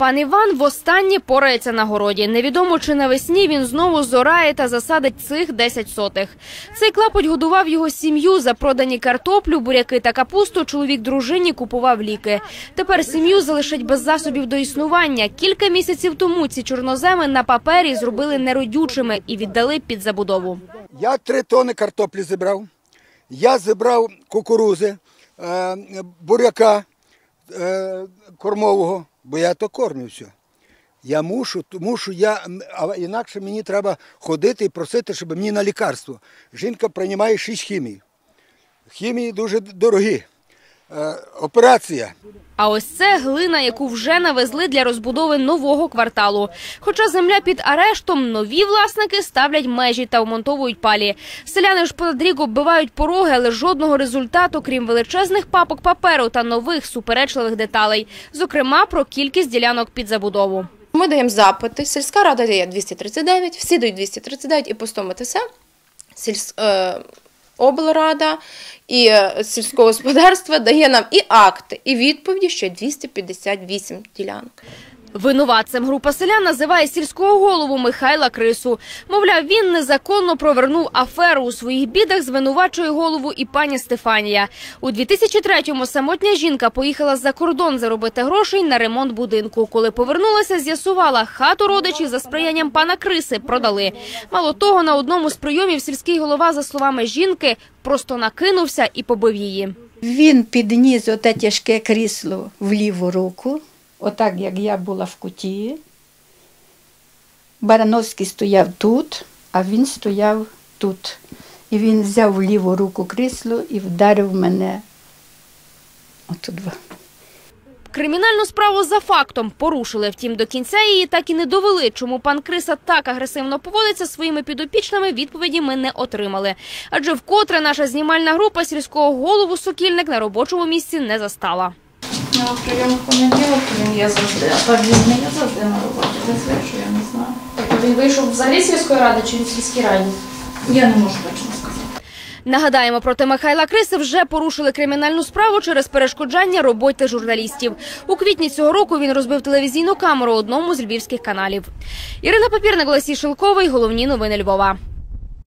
Пан Іван востаннє порається на городі. Невідомо чи навесні він знову зорає та засадить цих 10 сотих. Цей клапоть годував його сім'ю. За продані картоплю, буряки та капусту чоловік дружині купував ліки. Тепер сім'ю залишать без засобів до існування. Кілька місяців тому ці чорноземи на папері зробили неродючими і віддали під забудову. Я три тони картоплі зібрав, я зібрав кукурузи, е, буряка кормового, бо я то кормлю все. Я мушу, мушу я, а інакше мені треба ходити і просити, щоб мені на лікарство. Жінка приймає 6 хімій. Хімії дуже дорогі. Е, операція. А ось це глина, яку вже навезли для розбудови нового кварталу. Хоча земля під арештом, нові власники ставлять межі та вмонтовують палі. Селяни ж понад рік оббивають пороги, але жодного результату, крім величезних папок паперу та нових суперечливих деталей. Зокрема, про кількість ділянок під забудову. Ми даємо запити. Сільська рада дає 239, всі дають 239 і по 100 МТС. Сільс... Облрада і е, сільського господарства дає нам і акти, і відповіді, що 258 ділянок. Винуватцем група селян називає сільського голову Михайла Крису. Мовляв, він незаконно провернув аферу у своїх бідах. Звинувачує голову і пані Стефанія. У 2003-му самотня жінка поїхала за кордон заробити грошей на ремонт будинку. Коли повернулася, з'ясувала, хату родичі за сприянням пана Криси продали. Мало того, на одному з прийомів сільський голова, за словами жінки, просто накинувся і побив її. Він підніс оте тяжке крісло в ліву руку, отак як я була в куті. Барановський стояв тут, а він стояв тут. І він взяв в ліву руку крісло і вдарив мене. Отут. Кримінальну справу за фактом порушили. Втім, до кінця її так і не довели. Чому пан Криса так агресивно поводиться своїми підопічними, відповіді ми не отримали. Адже вкотре наша знімальна група сільського голову Сокільник на робочому місці не застала. Ну, прийом в понеділок він є завжди, а так він не є завжди на роботі. Вийшов, я не знаю. Тобто він вийшов взагалі з сільської ради чи він в сільській раді? Я не можу точно сказати. Нагадаємо, проти Михайла Криси вже порушили кримінальну справу через перешкоджання роботи журналістів. У квітні цього року він розбив телевізійну камеру одному з львівських каналів. Ірина Папірник, Олексій Шилковий. Головні новини Львова.